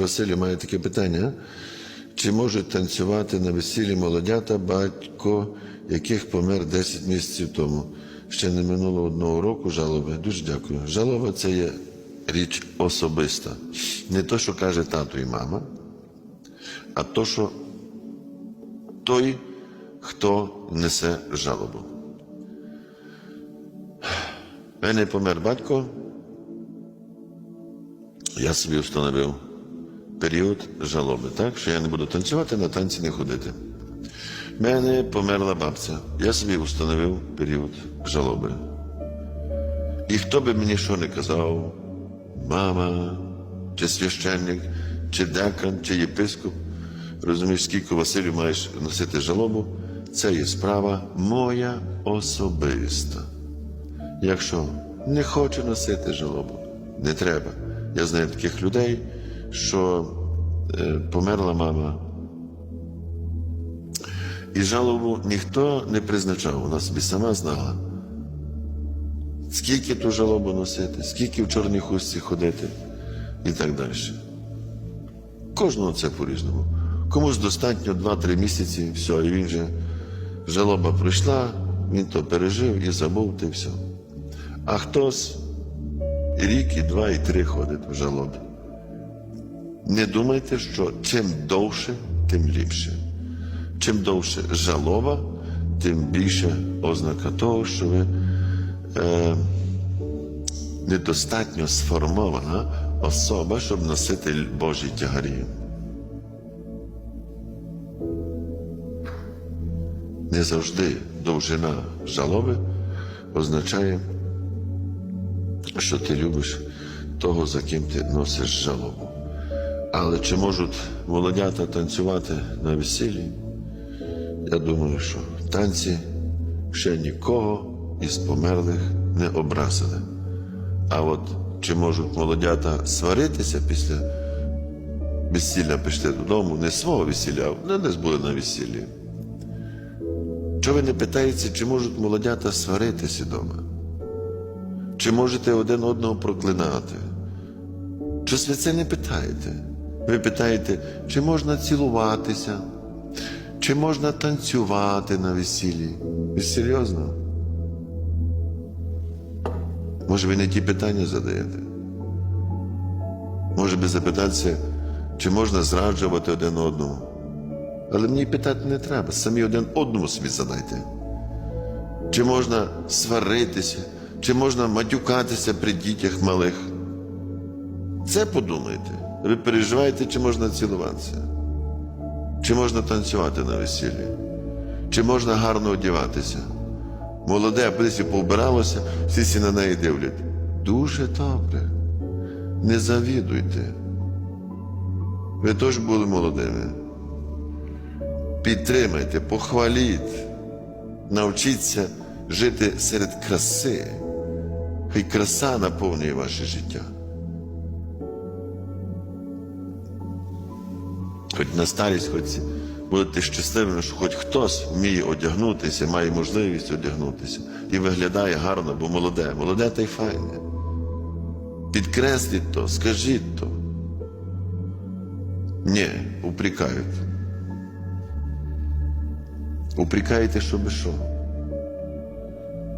Василю має таке питання. Чи можуть танцювати на весіллі молодята, батько яких помер 10 місяців тому? Ще не минуло одного року жалоби. Дуже дякую. Жалоба це є річ особиста. Не то, що каже тато і мама, а то, що той, хто несе жалобу. В мене помер батько. Я собі встановив період жалоби, так? Що я не буду танцювати, на танці не ходити. В мене померла бабця. Я собі встановив період жалоби. І хто би мені що не казав, мама, чи священник, чи декан, чи єпископ, розумієш, скільки Василю маєш носити жалобу, це є справа моя особиста. Якщо не хочу носити жалобу, не треба. Я знаю таких людей, що е, померла мама. І жалобу ніхто не призначав, вона собі сама знала. Скільки ту жалобу носити, скільки в чорній хустці ходити і так далі. Кожного це по-різному. Комусь достатньо 2-3 місяці, все, і він же жалоба пройшла, він то пережив і забув, й все. А хтось рік, і два, і три ходить в жалобі. Не думайте, що чим довше, тим ліпше. Чим довше жалоба, тим більше ознака того, що ви е, недостатньо сформована особа, щоб носити Божі тягарі. Не завжди довжина жалоби означає, що ти любиш того, за ким ти носиш жалобу. Але чи можуть молодята танцювати на весіллі? Я думаю, що танці ще нікого із померлих не образили. А от чи можуть молодята сваритися після весілля пішли додому, не свого весілля, вони десь були на весіллі. Чого ви не питаєте, чи можуть молодята сваритися вдома? Чи можете один одного проклинати? Щось ви це не питаєте? Ви питаєте, чи можна цілуватися, чи можна танцювати на весіллі? Ви серйозно? Може, ви не ті питання задаєте? Може би запитатися, чи можна зраджувати один одному? Але мені питати не треба, самі один одному собі задайте. Чи можна сваритися, чи можна матюкатися при дітях малих? Це подумайте. Ви переживаєте, чи можна цілуватися? Чи можна танцювати на весіллі? Чи можна гарно одягатися? Молоде, кудись повбиралося, всі всі на неї дивлять. Дуже добре. Не завідуйте. Ви теж були молодими. Підтримайте, похваліть, навчіться жити серед краси. Хай краса наповнює ваше життя. Хоч на старість, хоч будете щасливими, що хоч хтось вміє одягнутися, має можливість одягнутися і виглядає гарно, бо молоде. Молоде та й файне. Підкресліть то, скажіть то. Ні, упрекають. Упрекаєте, щоби що?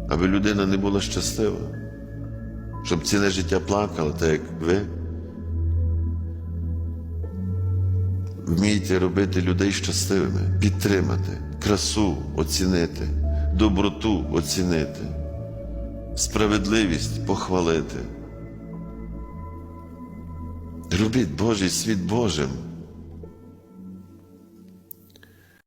Аби людина не була щаслива, щоб ціле життя плакала, так як ви. Вмійте робити людей щасливими, підтримати, красу оцінити, доброту оцінити, справедливість похвалити. Робіть Божий світ Божим.